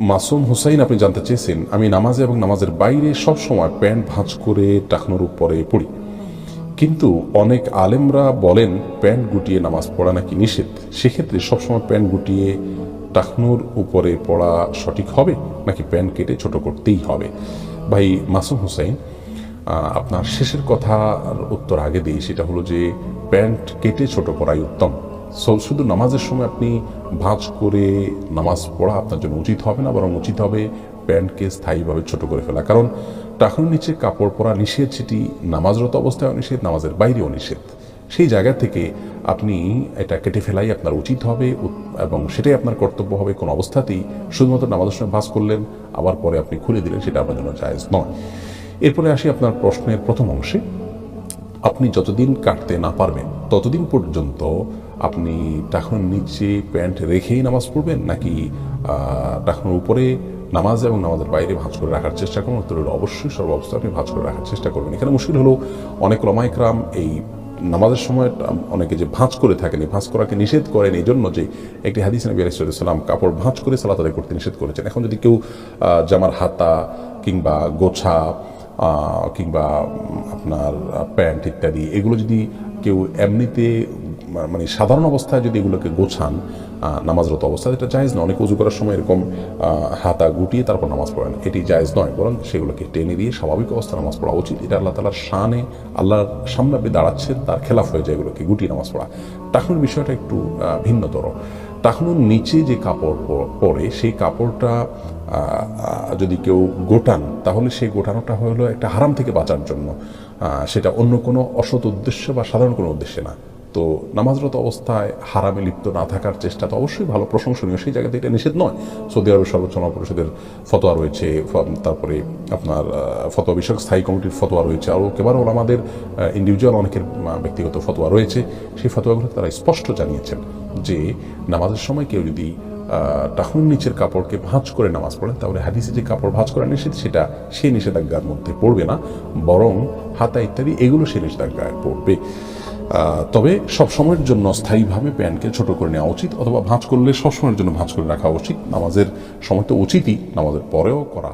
মাসুম হুসাইন, আপনি জানতে চেয়েছেন, আমি নামাজে এবং নামাজের বাইরে সব সময় প্যান্ট ভাঁজ করে টাকনোর উপরে পড়ি। কিন্তু অনেক আলেমরা বলেন, প্যান্ট গুটিয়ে নামাজ পড়া নাকি নিষেধ? সেক্ষেত্রে সবসময় প্যান্ট গুটিয়ে টাকনোর উপরে পড়া সঠিক হবে? নাকি প্যান্ট কেটে ছোট করতেই হবে? ভাই, মাসুম হুসাইন আপনার শেষের কথার উত্তর আগে দিই, সেটা হলো যে, প্যান্ট কেটে ছোট করাই উত্তম। সো শুধু নামাজের সময় আপনি ভাঁজ করে নামাজ পড়া আপনার জন্য উচিত হবে না, বরং উচিত হবে প্যান্টকে স্থায়ীভাবে ছোট করে ফেলা। কারণ টাকুর নিচে কাপড় পরা নিষেধ, সেটি নামাজরত অবস্থায় নিষেধ, নামাজের বাইরেও নিষেধ। সেই জায়গা থেকে আপনি এটা কেটে ফেলাই আপনার উচিত হবে এবং সেটাই আপনার কর্তব্য হবে। কোনো অবস্থাতেই শুধুমাত্র নামাজের সময় ভাঁজ করলেন, আবার পরে আপনি খুলে দিলেন, সেটা আপনার জন্য জায়েজ নয়। এরপরে আসি আপনার প্রশ্নের প্রথম অংশে। আপনি যতদিন কাটতে না পারবেন, ততদিন পর্যন্ত আপনি টাকনোর নিচে প্যান্ট রেখেই নামাজ পড়বেন নাকি টাকনোর উপরে নামাজ এবং নামাজের বাইরে ভাঁজ করে রাখার চেষ্টা করুন? উত্তর হলো অবশ্যই সর্বাবস্থা আপনি ভাঁজ করে রাখার চেষ্টা করবেন। এখানে মুশকিল হলো অনেক লমাইকরাম এই নামাজের সময় অনেকে যে ভাঁজ করে থাকেন, এই ভাঁজ করাকে নিষেধ করেন, এই জন্য যে একটি হাদিস নবী আলাইসাল্লাম কাপড় ভাঁজ করে সালাত আদায় করতে নিষেধ করেছেন। এখন যদি কেউ জামার হাতা কিংবা গোছা কিংবা আপনার প্যান্ট ইত্যাদি, এগুলো যদি কেউ এমনিতে মানে সাধারণ অবস্থায় যদি এগুলোকে গোছান নামাজরত অবস্থায়, এটা জায়েজ নয়। অনেক উজু করার সময় এরকম হাতা গুটিয়ে তারপর নামাজ পড়েন এটি জায়েজ নয়, বরং সেগুলোকে টেনে দিয়ে স্বাভাবিক অবস্থায় নামাজ পড়া উচিত। এটা আল্লাহ তালার শানে, আল্লাহর সামনে আপনি দাঁড়াচ্ছেন, তার খেলাফ হয়ে যায় এগুলোকে, গুটিয়ে নামাজ পড়া। টাকুর বিষয়টা একটু ভিন্নতর। টাকনুর নিচে যে কাপড় পরে, সেই কাপড়টা যদি কেউ গোটান, তাহলে সেই গোটানোটা হলো একটা হারাম থেকে বাঁচার জন্য। সেটা অন্য কোনো অসৎ উদ্দেশ্য বা সাধারণ কোনো উদ্দেশ্যে না। তো নামাজরত অবস্থায় হারামে লিপ্ত না থাকার চেষ্টা তো অবশ্যই ভালো, প্রশংসনীয়। সেই জায়গাতে এটা নিষেধ নয়। সৌদি আরবের সর্বোচ্চ পরিষদের ফতোয়া রয়েছে তারপরে আপনার ফতোয়া বিষয়ক স্থায়ী কমিটির ফতোয়া রয়েছে। আরও কেবারও আমাদের ইন্ডিভিজুয়াল অনেকের ব্যক্তিগত ফতোয়া রয়েছে। সেই ফতোয়াগুলো তারা স্পষ্ট জানিয়েছেন যে নামাজের সময় কেউ যদি টাহুন নিচের কাপড়কে ভাঁজ করে নামাজ পড়েন তাহলে হাদিসে যে কাপড় ভাঁজ করা নিষেধ, সেটা সেই নিষেধাজ্ঞার মধ্যে পড়বে না, বরং হাতা ইত্যাদি এগুলো সেই নিষেধাজ্ঞায় পড়বে। তবে সব সময়ের জন্য স্থায়ীভাবে প্যান্টকে ছোট করে নেওয়া উচিত অথবা ভাঁজ করলে সব সময়ের জন্য ভাঁজ করে রাখা উচিত। নামাজের সময় তো উচিতই, নামাজের পরেও করা